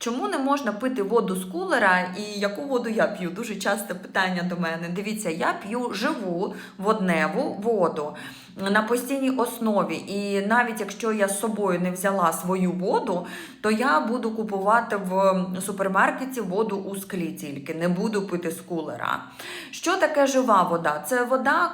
Чому не можна пити воду з кулера і яку воду я п'ю? Дуже часте питання до мене. Дивіться, я п'ю живу водневу воду на постійній основі. І навіть якщо я з собою не взяла свою воду, то я буду купувати в супермаркеті воду у склі тільки, не буду пити з кулера. Що таке жива вода? Це вода,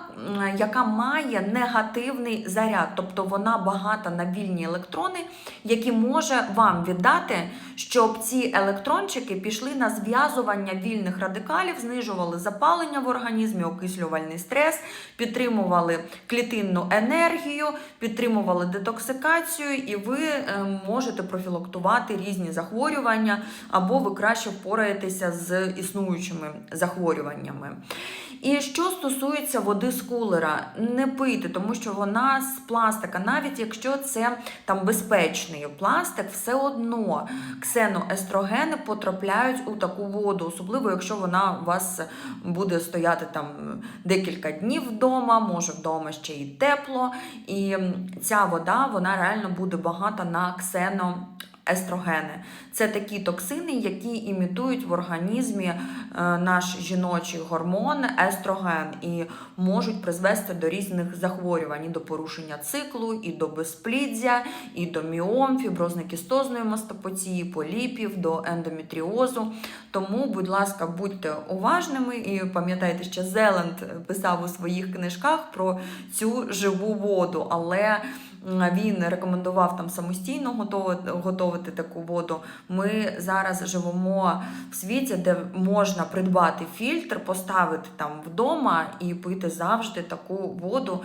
яка має негативний заряд, тобто вона багата на вільні електрони, які може вам віддати, щоб ці електрончики пішли на зв'язування вільних радикалів, знижували запалення в організмі, окислювальний стрес, підтримували клітинну енергію, підтримували детоксикацію, і ви е, можете профілактувати різні захворювання, або ви краще впораєтеся з існуючими захворюваннями. І що стосується води з кулера, не пийте, тому що вона з пластика, навіть якщо це там безпечний пластик, все одно ксеноестрогени потрапляють у таку воду, особливо якщо вона у вас буде стояти там декілька днів вдома, може вдома ще й тепло. І ця вода вона реально буде багата на ксено. Естрогени це такі токсини, які імітують в організмі е, наш жіночий гормон естроген і можуть призвести до різних захворювань, і до порушення циклу, і до безпліддя, і до міом, фіброзно-кістозної мастопатії, поліпів, до ендометріозу. Тому, будь ласка, будьте уважними і пам'ятайте, що Зеланд писав у своїх книжках про цю живу воду, але він рекомендував там самостійно готувати, готувати таку воду. Ми зараз живемо в світі, де можна придбати фільтр, поставити там вдома і пити завжди таку воду.